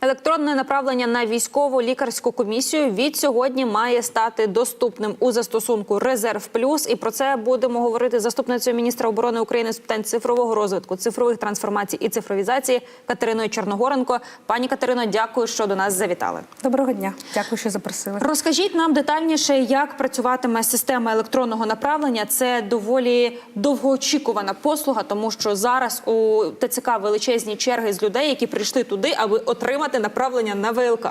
Електронне направлення на військову лікарську комісію від сьогодні має стати доступним у застосунку Резерв Плюс. І про це будемо говорити з заступницею міністра оборони України з питань цифрового розвитку, цифрових трансформацій і цифровізації Катериною Чорногоренко. Пані Катерино, дякую, що до нас завітали. Доброго дня, дякую, що запросили. Розкажіть нам детальніше, як працюватиме система електронного направлення. Це доволі довгоочікувана послуга, тому що зараз у ТЦК величезні черги з людей, які прийшли туди, аби отримати направлення на ВЛК.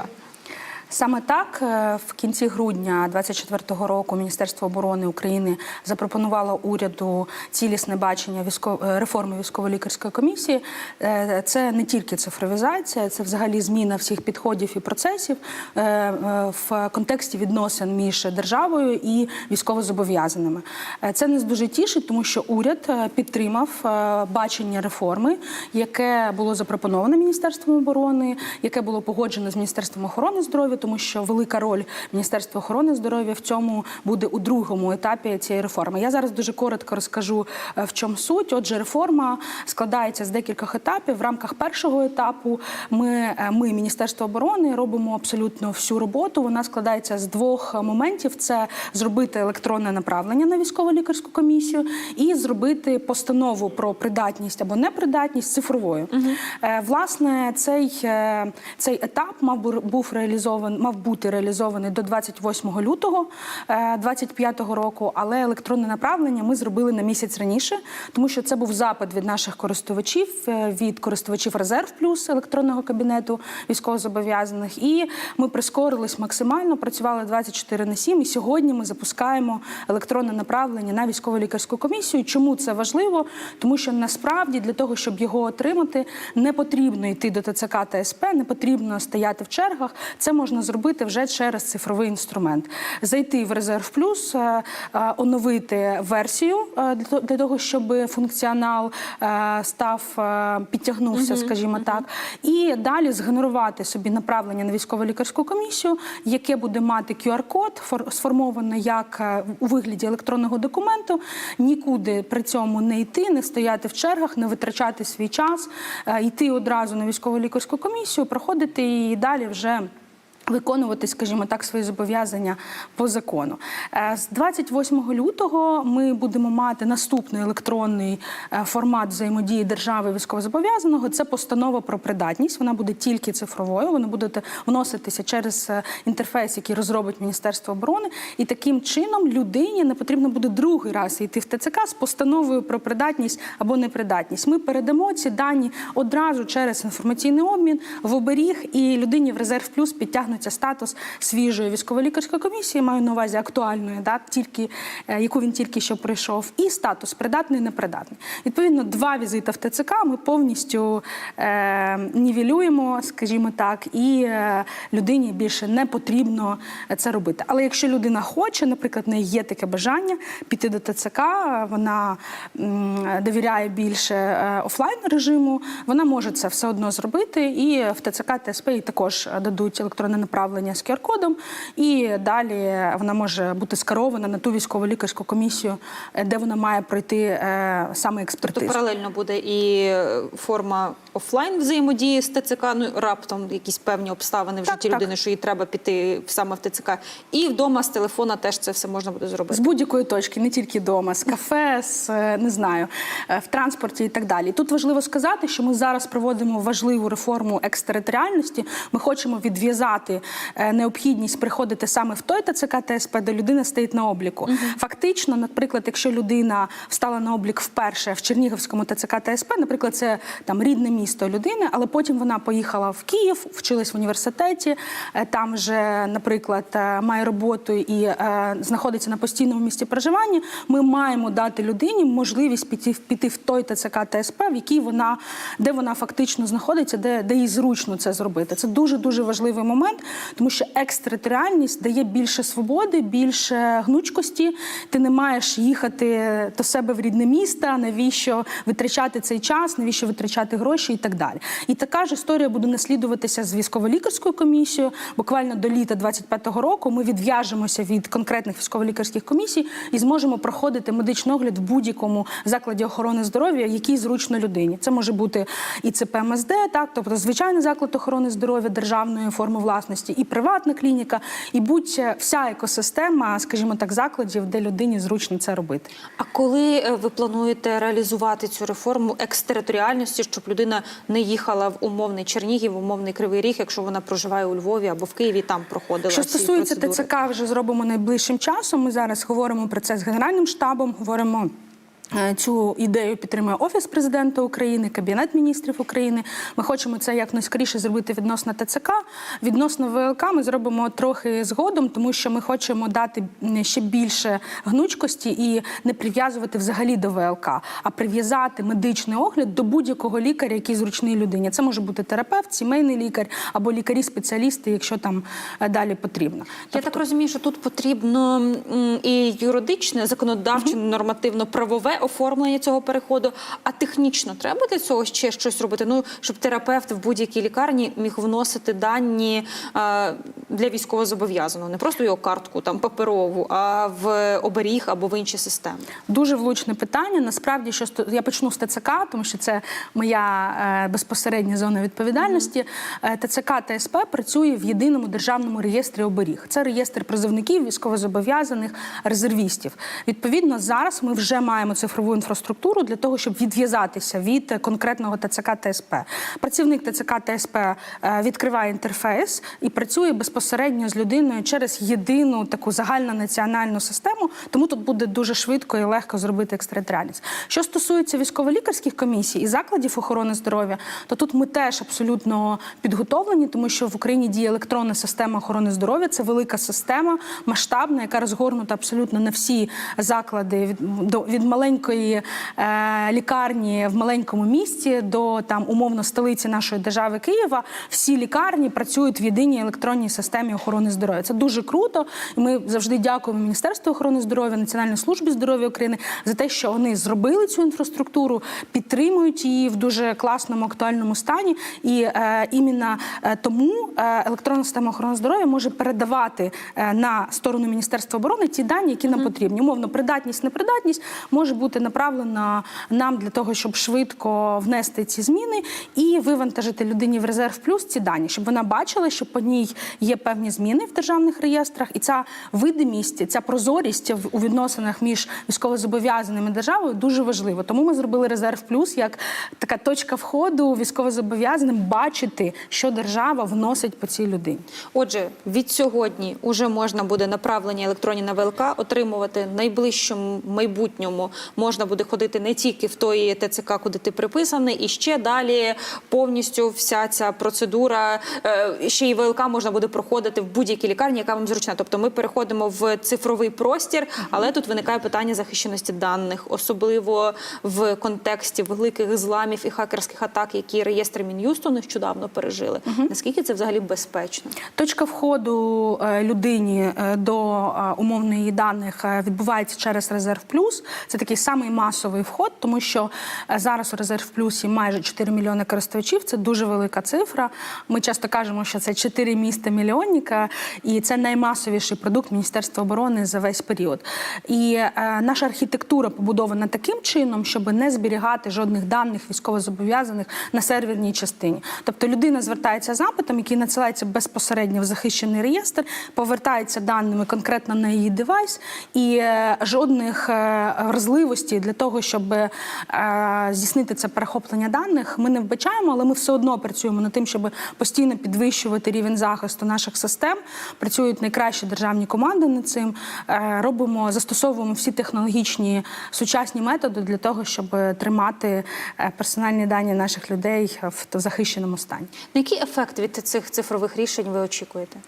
Саме так е, в кінці грудня 24-го року Міністерство оборони України запропонувало уряду цілісне бачення військов... е, реформи військово-лікарської комісії. Е, Це не тільки цифровізація, це взагалі зміна всіх підходів і процесів в контексті відносин між державою і військовозобов'язаними. Це нас дуже тішить, тому що уряд підтримав бачення реформи, яке було запропоноване Міністерством оборони, яке було погоджено з Міністерством охорони здоров'я, тому що велика роль Міністерства охорони здоров'я в цьому буде у другому етапі цієї реформи. Я зараз дуже коротко розкажу е, в чому суть. Отже, реформа складається з декількох етапів. В рамках першого етапу ми, е, ми Міністерство оборони, робимо абсолютно всю роботу. Вона складається з двох моментів: це зробити електронне направлення на військово-лікарську комісію і зробити постанову про придатність або непридатність цифровою. Е, Власне, цей, цей етап мав був реалізований, мав бути реалізований до 28 лютого 2025 року, але електронне направлення ми зробили на місяць раніше, тому що це був запит від наших користувачів, е, від користувачів резерв плюс електронного кабінету військовозобов'язаних. І ми прискорились максимально, працювали 24 на 7, І сьогодні ми запускаємо електронне направлення на військово-лікарську комісію. Чому це важливо? Тому що насправді для того, щоб його отримати, не потрібно йти до ТЦК та СП, не потрібно стояти в чергах. Це можна зробити вже через цифровий інструмент. Зайти в резерв плюс, е, е, оновити версію е, для того, щоб функціонал став підтягнувся, скажімо так, і далі згенерувати собі направлення на військово-лікарську комісію, яке буде мати QR-код, фор- сформоване як у вигляді електронного документу. Нікуди при цьому не йти, не стояти в чергах, не витрачати свій час, йти одразу на військово-лікарську комісію, проходити і далі вже. Виконувати, скажімо так, свої зобов'язання по закону. Е, З 28 лютого ми будемо мати наступний електронний е, формат взаємодії держави військовозобов'язаного. Це постанова про придатність. Вона буде тільки цифровою. Вона буде вноситися через е, інтерфейс, який розробить Міністерство оборони. І таким чином людині не потрібно буде другий раз йти в ТЦК з постановою про придатність або непридатність. Ми передамо ці дані одразу через інформаційний обмін в оберіг, і людині в резерв плюс підтягнуться статус свіжої військово-лікарської комісії. Маю на увазі актуальної, да, тільки е, яку він тільки що прийшов, і статус придатний, непридатний. Відповідно, два візити в ТЦК ми повністю е, нівелюємо, скажімо так, і е, людині більше не потрібно це робити. Але якщо людина хоче, наприклад, в неї є таке бажання піти до ТЦК, вона м, довіряє більше е, офлайн режиму, вона може це все одно зробити. І в ТЦК ТСП також дадуть електронне направлення з QR-кодом, і далі вона може бути скерована на ту військово-лікарську комісію, е, де вона має пройти е, саме То експертизу. паралельно буде і е, форма офлайн взаємодії з ТЦК, ну раптом якісь певні обставини в Так, житті так. людини, що їй треба піти саме в ТЦК. І вдома з телефона теж це все можна буде зробити. З будь-якої точки, не тільки вдома, з кафе, з не знаю, в транспорті і так далі. Тут важливо сказати, що ми зараз проводимо важливу реформу екстериторіальності. Ми хочемо відв'язати е, необхідність приходити саме в той ТЦК ТСП, де людина стоїть на обліку. Фактично, наприклад, якщо людина встала на облік вперше в Чернігівському ТЦК ТСП, наприклад, це там рідне місто людини, але потім вона поїхала в Київ, вчилась в університеті, е, там вже, наприклад, е, має роботу і знаходиться на постійному місці проживання. Ми маємо дати людині можливість піти, піти в той ТЦК ТСП, в якій вона, де вона фактично знаходиться, де, де їй зручно це зробити. Це дуже дуже важливий момент, тому що екстериторіальність дає більше свободи, більше гнучкості. Ти не маєш їхати до себе в рідне місто, навіщо витрачати цей час, навіщо витрачати гроші і так далі. І така ж історія буде наслідуватися з військово-лікарською комісією. Буквально до літа 25-го року ми відв'яжемося від конкретних військово-лікарських комісій і зможемо проходити медичний огляд в будь-якому закладі охорони здоров'я, який зручно людині. Це може бути і ЦПМСД, так тобто звичайний заклад охорони здоров'я державної форми власності, і приватна клініка, і будь вся екосистема, скажімо так, закладів, де людині зручно це робити. А коли е, ви плануєте реалізувати цю реформу екстериторіальності, щоб людина не їхала в умовний Чернігів, в умовний Кривий Ріг, якщо вона проживає у Львові або в Києві, там проходила Що стосується? ТЦК, вже зробимо найближчим часом. Ми зараз говоримо про це з генеральним штабом. Говоримо. Е, Цю ідею підтримує офіс президента України, кабінет міністрів України. Ми хочемо це як найскоріше зробити відносно ТЦК. Відносно ВЛК ми зробимо трохи згодом, тому що ми хочемо дати ще більше гнучкості і не прив'язувати взагалі до ВЛК, а прив'язати медичний огляд до будь-якого лікаря, який зручний людині. Це може бути терапевт, сімейний лікар або лікарі-спеціалісти, якщо там е, далі потрібно. Я так розумію, що тут потрібно і юридичне, законодавче, оформлення цього переходу. А технічно треба для цього ще щось робити? Ну щоб терапевт в будь-якій лікарні міг вносити дані е, для військовозобов'язаного, не просто його картку там паперову, а в оберіг або в інші системи. Дуже влучне питання. Насправді, що я почну з ТЦК, тому що це моя е, безпосередня зона відповідальності. Е, ТЦК ТСП працює в єдиному державному реєстрі оберіг. Це реєстр призовників, військовозобов'язаних, резервістів. Відповідно, зараз ми вже маємо цифрову інфраструктуру для того, щоб відв'язатися від е, конкретного ТЦК ТСП. Працівник ТЦК ТСП е, відкриває інтерфейс і працює безпосередньо з людиною через єдину таку загальнонаціональну систему. Тому тут буде дуже швидко і легко зробити екстериторіальність. Що стосується військово-лікарських комісій і закладів охорони здоров'я, то тут ми теж абсолютно підготовлені, тому що в Україні діє електронна система охорони здоров'я. Це велика система, масштабна, яка розгорнута абсолютно на всі заклади від, до, від маленької е, лікарні в маленькому місті до там умовно столиці нашої держави Києва. Всі лікарні працюють в єдиній електронній системі охорони здоров'я. Це дуже круто. І ми завжди дякуємо Міністерству охорони здоров'я, Національній службі здоров'я України за те, що вони зробили цю інфраструктуру, підтримують її в дуже класному актуальному стані. І е, іменно е, тому е, електронна система охорони здоров'я може передавати е, на сторону Міністерства оборони ті дані, які нам потрібні. Умовно, придатність, непридатність може бути направлена нам для того, щоб швидко внести ці зміни і вивантажити людині в резерв плюс ці дані, щоб вона бачила, що по ній є певні зміни в державних реєстрах, і ця видимість, ця прозорість у відносинах між військовозобов'язаними державою дуже важлива. Тому ми зробили резерв плюс як така точка входу військовозобов'язаним бачити, що держава вносить по цій людині. Отже, від сьогодні вже можна буде направлення електронні на ВЛК отримувати найближчому майбутньому. Можна буде ходити не тільки в той ТЦК, куди ти приписаний, і ще далі повністю вся ця процедура. е, Ще й ВЛК можна буде проходити в будь-якій лікарні, яка вам зручна. Тобто ми переходимо в цифровий простір, але тут виникає питання захищеності даних, особливо в контексті великих зламів і хакерських атак, які реєстри Мін'юсту нещодавно пережили. Наскільки це взагалі безпечно? Точка входу е, людині е, до умовної даних відбувається через резерв плюс. Це такий самий масовий вход, тому що е, зараз у резерв плюсі майже 4 мільйони користувачів. Це дуже велика цифра. Ми часто кажемо, що це 4 міста мільйонника, і це наймасовіший продукт Міністерства оборони за весь період. І е, наша архітектура побудована таким чином, щоб не зберігати жодних даних військовозобов'язаних на серверній частині. Тобто людина звертається з запитом, який надсилається безпосередньо в захищений реєстр, повертається даними конкретно на її девайс, і е, жодних е, вразливостей для того, щоб е, здійснити це перехоплення даних, ми не вбачаємо, але ми все одно працюємо над тим, щоб постійно підвищувати рівень захисту наших систем. Працюють найкращі державні команди над цим. Е, Робимо, застосовуємо всі технологічні сучасні методи для того, щоб тримати е, персональні дані наших людей в захищеному стані. Який ефект від цих цифрових рішень ви очікуєте?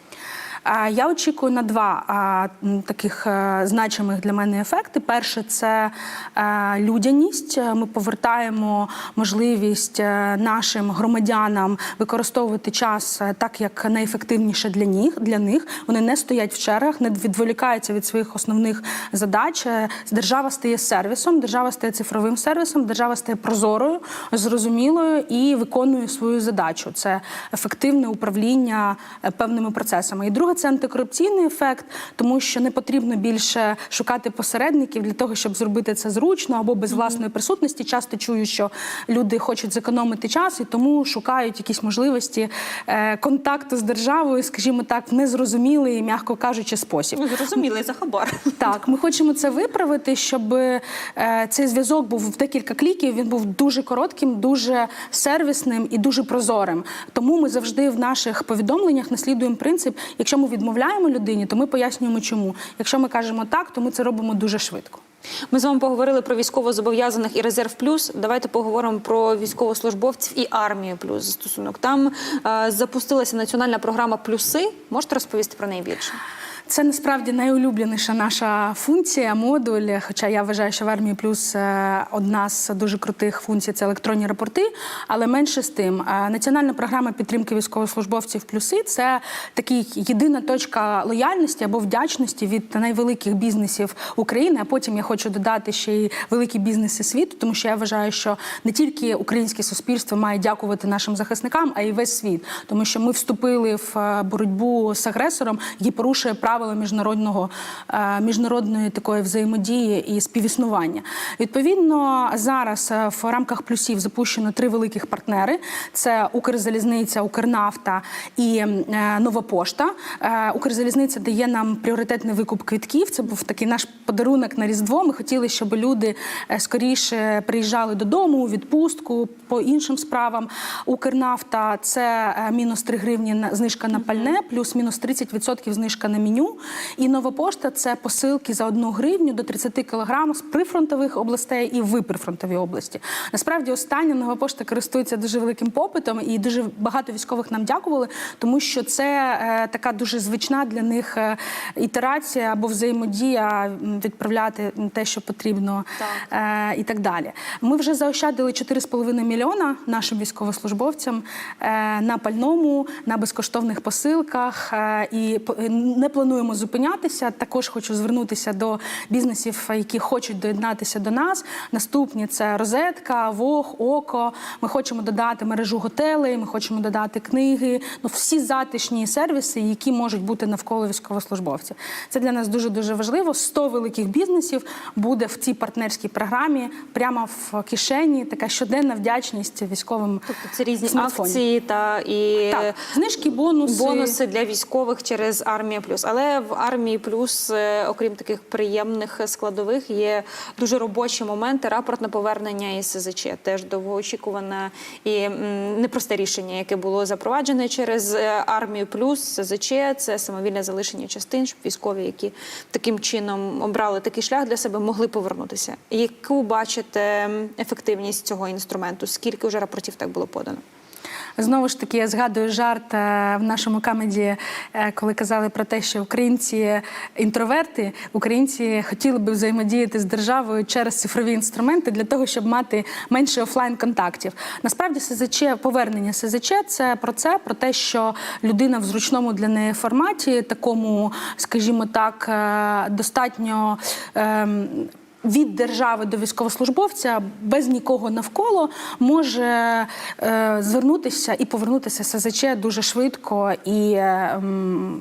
Я очікую на два таких е, значимих для мене ефекти. Перше це е, людяність. Ми повертаємо можливість е, нашим громадянам використовувати час е, так, як найефективніше для них. Для них вони не стоять в чергах, не відволікаються від своїх основних задач. Е, Держава стає сервісом, держава стає цифровим сервісом, держава стає прозорою, зрозумілою і виконує свою задачу. Це ефективне управління е, певними процесами. І друге це антикорупційний ефект, тому що не потрібно більше шукати посередників для того, щоб зробити це зручно або без власної присутності. Часто чую, що люди хочуть зекономити час і тому шукають якісь можливості е, контакту з державою, скажімо так, в незрозумілий, м'яко кажучи, спосіб. Ну, зрозумілий за хабар. Так, ми хочемо це виправити, щоб е, цей зв'язок був в декілька кліків. Він був дуже коротким, дуже сервісним і дуже прозорим. Тому ми завжди в наших повідомленнях наслідуємо принцип: якщо ми відмовляємо людині, то ми пояснюємо, чому. Якщо ми кажемо так, то ми це робимо дуже швидко. Ми з вами поговорили про військовозобов'язаних і резерв плюс. Давайте поговоримо про військовослужбовців і армію плюс застосунок. Там е, запустилася національна програма Плюси. Можете розповісти про неї більше? Це насправді найулюбленіша наша функція, модуль. Хоча я вважаю, що в армії плюс е, одна з дуже крутих функцій це електронні рапорти. Але менше з тим, е, національна програма підтримки військовослужбовців плюси це такий єдина точка лояльності або вдячності від найвеликих бізнесів України. А потім я хочу додати ще й великі бізнеси світу, тому що я вважаю, що не тільки українське суспільство має дякувати нашим захисникам, а й весь світ, тому що ми вступили в е, боротьбу з агресором, який порушує правила міжнародного е, міжнародної такої взаємодії і співіснування. Відповідно, зараз е, в рамках плюсів запущено три великих партнери: це Укрзалізниця, Укрнафта і е, Нова Пошта. Укрзалізниця дає нам пріоритетний викуп квитків. Це був такий наш подарунок на Різдво. Ми хотіли, щоб люди скоріше приїжджали додому у відпустку по іншим справам. Укрнафта це мінус 3 гривні на знижка на пальне, плюс мінус 30% знижка на меню. І нова пошта це посилки за 1 гривню до 30 кілограм з прифронтових областей і в прифронтові області. Насправді, остання нова пошта користується дуже великим попитом, і дуже багато військових нам дякували, тому що це е, така дуже звична для них е, ітерація або взаємодія відправляти те, що потрібно, е, і так далі. Ми вже заощадили 4,5 мільйона нашим військовослужбовцям е, на пальному, на безкоштовних посилках е, і не плануємо зупинятися. Також хочу звернутися до бізнесів, які хочуть доєднатися до нас. Наступні це розетка, Вог, Око. Ми хочемо додати мережу готелей, ми хочемо додати книги. Ну всі затишні сервіси, які можуть бути навколо військовослужбовців. Це для нас дуже дуже важливо. 100 великих бізнесів буде в цій партнерській програмі прямо в кишені. Така щоденна вдячність військовим. Тобто це різні смартфонів. акції та і Так, знижки, бонуси. бонуси для військових через армія плюс. Але в армії плюс, е, окрім таких приємних складових, є дуже робочі моменти. Рапортне повернення із СЗЧ теж довгоочікуване і непросте рішення, яке було запроваджене через е, армію плюс СЗЧ. Це самовільне залишення частин, щоб військові, які таким чином обрали такий шлях для себе, могли повернутися. Яку бачите ефективність цього інструменту? Скільки вже рапортів так було подано? Знову ж таки, я згадую жарт е, в нашому камеді, е, коли казали про те, що українці інтроверти, українці хотіли би взаємодіяти з державою через цифрові інструменти для того, щоб мати менше офлайн контактів. Насправді, СЗЧ, повернення СЗЧ це про це, про те, що людина в зручному для неї форматі, такому, скажімо так, е, достатньо. ем, від держави до військовослужбовця без нікого навколо може е, звернутися і повернутися СЗЧ дуже швидко і е,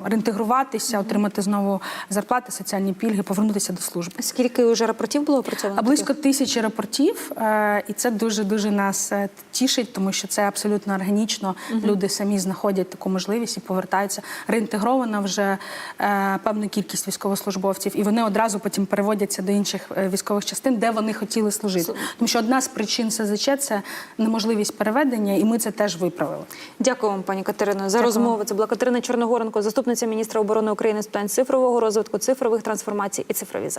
реінтегруватися, отримати знову зарплати, соціальні пільги, повернутися до служби. Скільки вже рапортів було опрацьовано? Близько тисячі рапортів, е, і це дуже дуже нас е, тішить, тому що це абсолютно органічно. Люди самі знаходять таку можливість і повертаються. Реінтегрована вже е, певна кількість військовослужбовців, і вони одразу потім переводяться до інших е, військових частин, де вони хотіли служити. Тому що одна з причин СЗЧ це неможливість переведення, і ми це теж виправили. Дякую вам, пані Катерино, за Дякую. розмову. Це була Катерина Чорногоренко, заступниця міністра оборони України з питань цифрового розвитку, цифрових трансформацій і цифровізації.